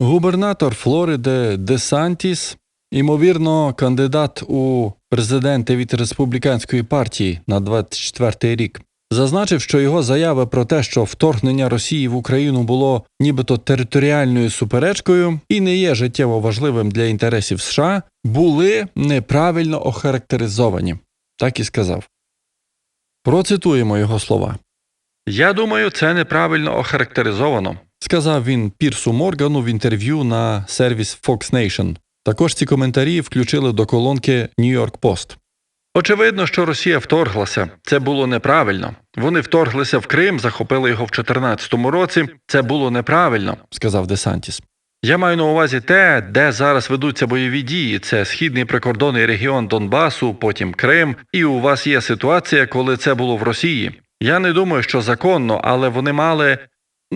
Губернатор Флориди Де Сантіс, ймовірно, кандидат у президенти від республіканської партії на 24 рік, зазначив, що його заяви про те, що вторгнення Росії в Україну було нібито територіальною суперечкою і не є життєво важливим для інтересів США, були неправильно охарактеризовані. Так і сказав. Процитуємо його слова. Я думаю, це неправильно охарактеризовано, сказав він Пірсу Моргану в інтерв'ю на сервіс Fox Nation. Також ці коментарі включили до колонки New York Post. Очевидно, що Росія вторглася. Це було неправильно. Вони вторглися в Крим, захопили його в 2014 році. Це було неправильно, сказав Десантіс. Я маю на увазі те, де зараз ведуться бойові дії. Це східний прикордонний регіон Донбасу, потім Крим. І у вас є ситуація, коли це було в Росії. Я не думаю, що законно, але вони мали.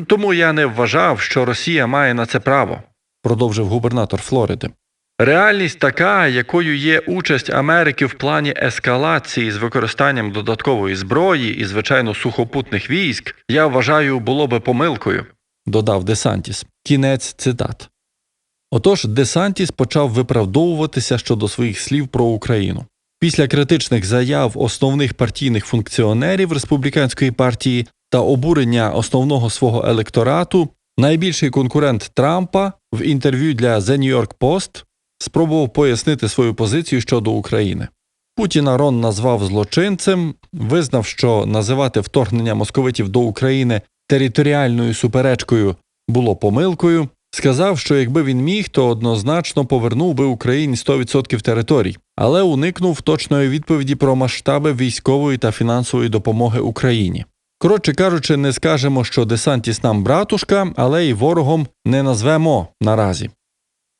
Тому я не вважав, що Росія має на це право, продовжив губернатор Флориди. Реальність така, якою є участь Америки в плані ескалації з використанням додаткової зброї і, звичайно, сухопутних військ, я вважаю, було би помилкою, додав Десантіс. Кінець цитат. Отож, Десантіс почав виправдовуватися щодо своїх слів про Україну. Після критичних заяв основних партійних функціонерів республіканської партії та обурення основного свого електорату, найбільший конкурент Трампа в інтерв'ю для The New York Post спробував пояснити свою позицію щодо України. Путіна Рон назвав злочинцем, визнав, що називати вторгнення московитів до України територіальною суперечкою було помилкою. Сказав, що якби він міг, то однозначно повернув би Україні 100% територій, але уникнув точної відповіді про масштаби військової та фінансової допомоги Україні. Коротше кажучи, не скажемо, що десантіс нам братушка, але й ворогом не назвемо наразі.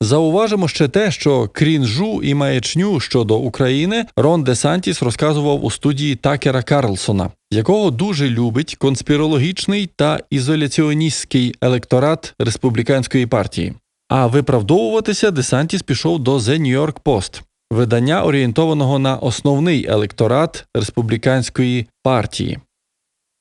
Зауважимо ще те, що крінжу і маячню щодо України Рон Десантіс розказував у студії Такера Карлсона, якого дуже любить конспірологічний та ізоляціоністський електорат республіканської партії. А виправдовуватися Десантіс пішов до The New York Post, видання орієнтованого на основний електорат республіканської партії.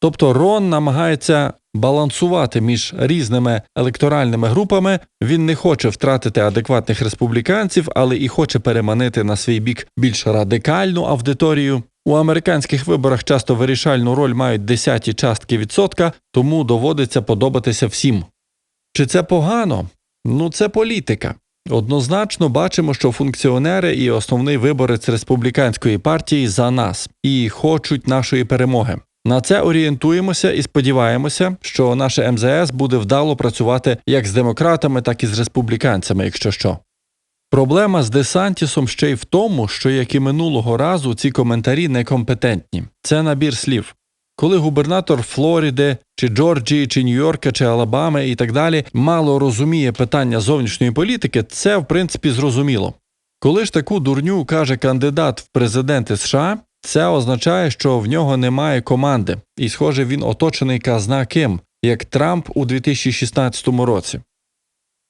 Тобто Рон намагається балансувати між різними електоральними групами. Він не хоче втратити адекватних республіканців, але і хоче переманити на свій бік більш радикальну аудиторію. У американських виборах часто вирішальну роль мають десяті частки відсотка, тому доводиться подобатися всім. Чи це погано? Ну, це політика. Однозначно бачимо, що функціонери і основний виборець республіканської партії за нас і хочуть нашої перемоги. На це орієнтуємося і сподіваємося, що наше МЗС буде вдало працювати як з демократами, так і з республіканцями, якщо що. Проблема з Десантісом ще й в тому, що як і минулого разу ці коментарі некомпетентні. Це набір слів. Коли губернатор Флориди, чи Джорджії, чи Нью-Йорка, чи Алабами і так далі мало розуміє питання зовнішньої політики, це в принципі зрозуміло. Коли ж таку дурню каже кандидат в президенти США, це означає, що в нього немає команди, і, схоже, він оточений казна ким, як Трамп у 2016 році.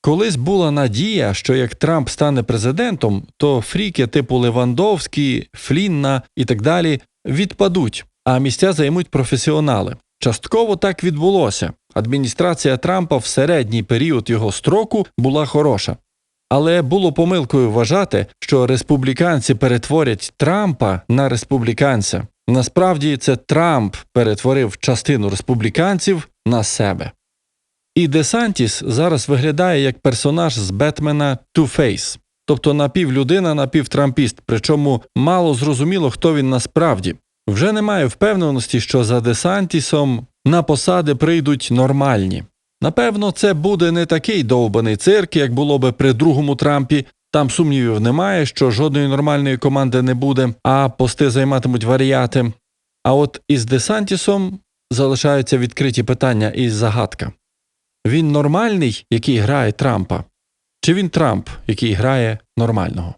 Колись була надія, що як Трамп стане президентом, то фріки типу Левандовський, Флінна і так далі відпадуть, а місця займуть професіонали. Частково так відбулося. Адміністрація Трампа в середній період його строку була хороша. Але було помилкою вважати, що республіканці перетворять Трампа на республіканця. Насправді це Трамп перетворив частину республіканців на себе. І Десантіс зараз виглядає як персонаж з Бетмена Two-Face, тобто напівлюдина, напівтрампіст, причому мало зрозуміло, хто він насправді. Вже немає впевненості, що за Десантісом на посади прийдуть нормальні. Напевно, це буде не такий довбаний цирк, як було би при другому Трампі. Там сумнівів немає, що жодної нормальної команди не буде, а пости займатимуть варіати. А от із Десантісом залишаються відкриті питання і загадка. Він нормальний, який грає Трампа, чи він Трамп, який грає нормального?